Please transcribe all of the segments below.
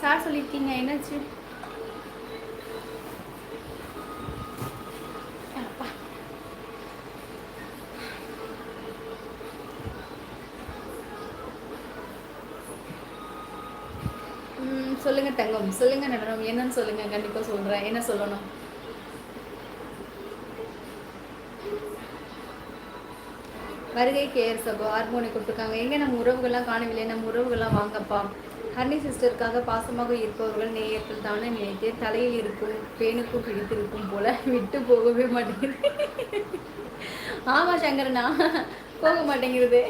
Sir சொல்லியிருக்கீங்க என்னாச்சு? சொல்லுங்க தங்கம். சொல்லுங்க நடனம். என்னன்னு சொல்லுங்க. கண்டிப்பா சொல்றேன். என்ன சொல்லணும்? வருகை கேர் சகோ ஹார்மோனி கொடுத்துருக்காங்க. எங்க நம்ம உறவுகள்லாம் காணவில்லை. நம்ம உறவுகள்லாம் வாங்கப்பா. ஹர்னி சிஸ்டருக்காக பாசமாக இருப்பவர்கள் நேயர்கள் தானே நினைத்து தலையில் இருக்கும் பேனுக்கும் பிடித்திருக்கும் போல விட்டு போகவே மாட்டேங்குது. ஆமா சங்கரனா போக மாட்டேங்கிறது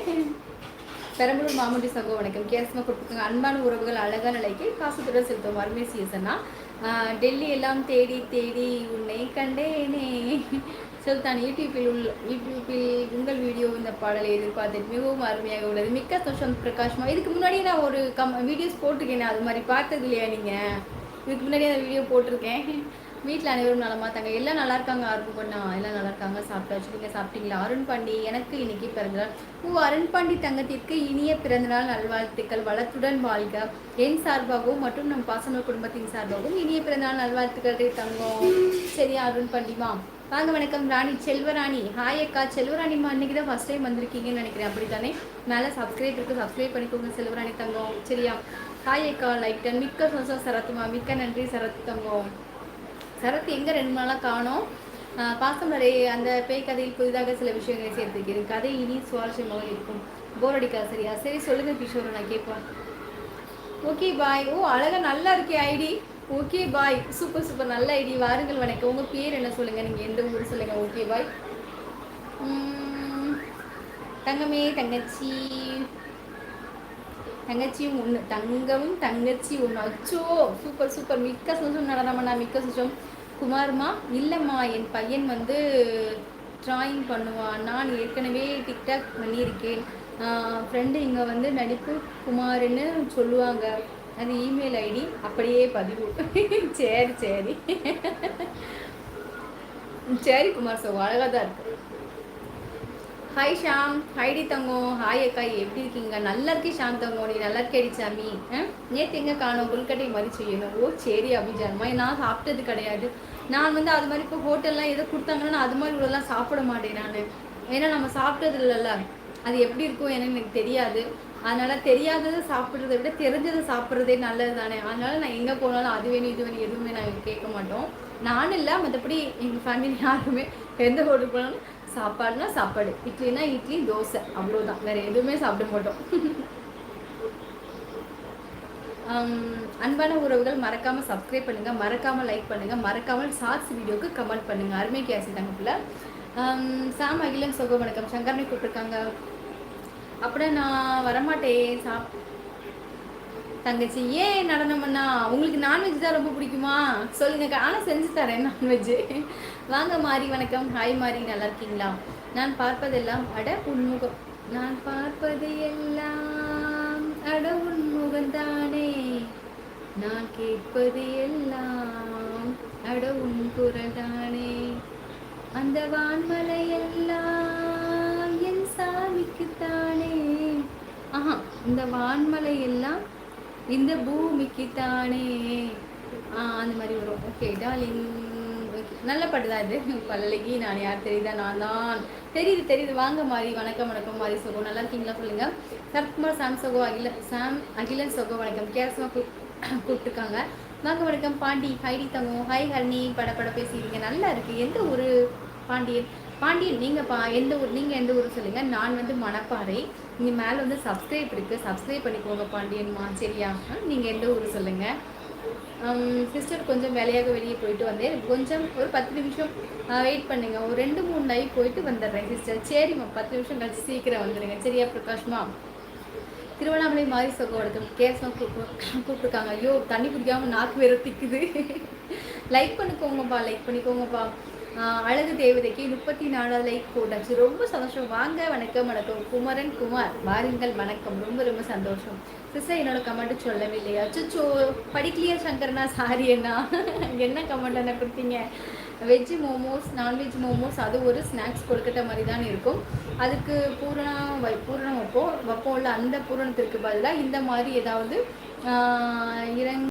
பெரம்பலூர் மாமுண்டி சகோ வணக்கம். கேஸ்மா கொடுத்துருக்காங்க அன்பான உறவுகள் அழகான நிலைக்கு பாசத்துடன் செலுத்தும் அருமை சீசனா டெல்லி எல்லாம் தேடி தேடி உன்னை கண்டேனே. சுல்தான் யூடியூப்பில் உள்ள யூடியூப்பில் உங்கள் வீடியோ இந்த பாடலை எதிர்பார்த்து மிகவும் அருமையாக உள்ளது. மிக்க சந்தோஷம் பிரகாஷ்மா. இதுக்கு முன்னாடியே நான் ஒரு கம் வீடியோஸ் போட்டிருக்கேன். அது மாதிரி பார்த்தது இல்லையா நீங்கள் இதுக்கு முன்னாடி அந்த வீடியோ போட்டிருக்கேன். வீட்டில் அனைவரும் நலமா தாங்க எல்லாம் நல்லா இருக்காங்க அருண் பண்ணா? எல்லாம் நல்லா இருக்காங்க. சாப்பிட்டாச்சு. நீங்கள் சாப்பிட்டீங்களா? அருண் பாண்டி எனக்கு இன்னைக்கு பிறந்தநாள். ஓ அருண் பாண்டி தங்கத்திற்கு இனிய பிறந்தநாள் நல்வாழ்த்துக்கள். வளத்துடன் வாழ்க. என் சார்பாகவும் மற்றும் நம் பாசன குடும்பத்தின் சார்பாகவும் இனிய பிறந்தநாள் நல்வாழ்த்துக்கள் தங்கம். சரியா அருண் பாண்டிமா. வாங்க வணக்கம். ராணி செல்வராணி. ஹாய் அக்கா. செல்வராணிமா அன்னைக்கு தான் ஃபஸ்ட் டைம் வந்திருக்கீங்கன்னு நினைக்கிறேன். அப்படி தானே மேலே சப்ஸ்கிரைப் இருக்கு. சப்ஸ்கிரைப் பண்ணிக்கோங்க செல்வராணி தங்கம். சரியா? ஹாய் அக்கா. லைக் டன் மிக்க சந்தோஷம் சரத்துமா மிக்க நன்றி சரத் தங்கம். சரத் எங்கே ரெண்டு நாளாக காணோம். பாசம்பரை அந்த பேய் கதையில் புதிதாக சில விஷயங்களை சேர்த்துக்கிறேன் கதை இனி சுவாரஸ்யமாக இருக்கும். போர் அடிக்கா சரியா? சரி சொல்லுங்கள் கிஷோர் நான் கேட்பேன். ஓகே பாய் ஓ அழகா நல்லா இருக்கே idea. Okay bye super super நல்ல ஐடி வாருங்கள் வணக்கம். உங்கள் பேர் என்ன சொல்லுங்கள் நீங்கள் எந்த ஊர் சொல்லுங்கள் ஓகே பாய் தங்கமே தங்கச்சி. தங்கச்சியும் ஒன்று தங்கமும் தங்கச்சி ஒன்று அச்சோ சூப்பர் சூப்பர் மிக்க சுஷம் நடனமாண்ணா மிக்க சுஷம் குமார்மா இல்லைம்மா என் பையன் வந்து ட்ராயிங் பண்ணுவான். நான் ஏற்கனவே டிக்டாக் பண்ணியிருக்கேன். ஃப்ரெண்டு இங்கே வந்து நடிப்பு குமார்னு சொல்லுவாங்க. அது இமெயில் ஐடி அப்படியே பதிவு. சரி சரி. சரி குமார் சோ அழகாக தான் இருக்கு. ஹாய் ஷாம் ஹைடி தங்கம் ஹாய் அக்கா. எப்படி இருக்கீங்க? நல்லா இருக்கே ஷாம் தங்கம் நீ நல்லா இருக்கேடி சாமி. நேற்று எங்கே காணும்? கொல்கட்டை மாதிரி செய்யணும் ஓ சரி அபிஜான்மா. நான் சாப்பிட்டது கிடையாது. நான் வந்து அது மாதிரி இப்போ ஹோட்டல்லாம் எதோ கொடுத்தாங்கன்னா அது மாதிரி உள்ளலாம் சாப்பிட மாட்டேன் நான். ஏன்னா நம்ம சாப்பிட்டது இல்லைல்ல. அது எப்படி இருக்கும் எனக்கு தெரியாது. அதனால தெரியாததை சாப்பிட்றத விட தெரிஞ்சதை சாப்பிட்றதே நல்லது தானே. அதனால நான் எங்கே போனாலும் அது வேணும் இது வேணும் எதுவுமே நாங்கள் கேட்க மாட்டோம். நானும் இல்லை மற்றபடி எங்கள் ஃபேமிலி யாருமே எந்த ஹோட்டல் போனாலும் சாப்பாடுனா சாப்பாடு. இட்லினா இட்லி தோசை. அவ்வளோதான் வேறு எதுவுமே சாப்பிட மாட்டோம். அன்பான உறவுகள் மறக்காமல் சப்ஸ்கிரைப் பண்ணுங்கள் மறக்காமல் லைக் பண்ணுங்கள் மறக்காமல் ஷார்ட்ஸ் வீடியோக்கு கமெண்ட் பண்ணுங்கள் அருமை கேசி தங்கப்பில் சாம் அகிலன் சோக வணக்கம். சங்கர்னி கூப்பிட்டுருக்காங்க. அப்படியே நான் வரமாட்டேன் சாப் தங்கச்சி ஏன் நடனம் பண்ணா உங்களுக்கு நான்வெஜ் தான் ரொம்ப பிடிக்குமா? சொல்லுங்க ஆனால் செஞ்சு தரேன் நான்வெஜ் வாங்க மாறி வணக்கம். ஹாய் மாறி நல்லா இருக்கீங்களா? நான் பார்ப்பதெல்லாம் அட உன்முகம். நான் பார்ப்பது எல்லாம் அட உன்முகம் தானே. நான் கேட்பது எல்லாம் அட உன் குரல் தானே. அந்த வான்மலை எல்லாம் என் சாமிக்குத்தானே ஆஹா இந்த வான்மலை எல்லாம் இந்த பூமிக்கு தானே. அந்த மாதிரி வரும். Okay darling. நல்ல பாட்டு தான் இது. பல்லகி நான் யார் தெரியுதா நான் தான். தெரியுது தெரியுது. வாங்க மாதிரி வணக்கம் வணக்கம் மாதிரி சோகோ நல்லா இருக்கீங்களா சொல்லுங்க. சரத்குமார் சாம் சோகோ அகில சாம் அகிலன் சோகோ வணக்கம். கேரசமா கூப்பிட்டுருக்காங்க. வாங்க வணக்கம் பாண்டி ஹைடி தங்கம் ஹை ஹர்னி பட பட பேசிக்கிறீங்க நல்லா இருக்குது எந்த ஒரு பாண்டியன்? பாண்டியன் நீங்கள் பா எந்த ஊர் நீங்கள் எந்த ஊர் சொல்லுங்கள் நான் வந்து மணப்பாறை. இங்கே மேலே வந்து சப்ஸ்கிரைப் இருக்குது சப்ஸ்கிரைப் பண்ணிக்கோங்க பாண்டியன்மா சரியா? நீங்கள் எந்த ஊர் சொல்லுங்கள் சிஸ்டர் கொஞ்சம் வேலையாக வெளியே போயிட்டு வந்தேன். கொஞ்சம் ஒரு பத்து நிமிஷம் வெயிட் பண்ணுங்க. ஒரு ரெண்டு மூணு நாய் போயிட்டு வந்துடுறேன் சிஸ்டர் சரிம்மா பத்து நிமிஷம் கழிச்சு சீக்கிரம் வந்துடுங்க. சரியா பிரகாஷ்மா? திருவண்ணாமலை மாரி சொக்கோடத்தும் கேசம் கூப்பிட்ருக்காங்க ஐயோ தண்ணி குடிக்காமல் நாக்கு வேற திக்குது. Like பண்ணிக்கோங்கப்பா like பண்ணிக்கோங்கப்பா. அழகு தேவதைக்கு முப்பத்தி நாலாவது லைக் போட்டாச்சு. ரொம்ப சந்தோஷம். வாங்க வணக்கம் வணக்கம். குமரன் குமார் வாருங்கள் வணக்கம். ரொம்ப ரொம்ப சந்தோஷம். சிஸ்டர் என்னோட கமெண்ட் சொல்லவே இல்லையா? அச்சோ படிக்கலையா சங்கரனா சாரி என்ன என்ன கமெண்ட் என்ன கொடுத்தீங்க? வெஜ்ஜு மோமோஸ் நான்வெஜ் மோமோஸ் அது ஒரு ஸ்நாக்ஸ் கொடுக்கட்ட மாதிரி தான் இருக்கும். அதுக்கு பூரணம் வை பூரணம் வைப்போம். வைப்போம்ல அந்த பூரணத்திற்கு பதிலாக இந்த மாதிரி ஏதாவது இறங்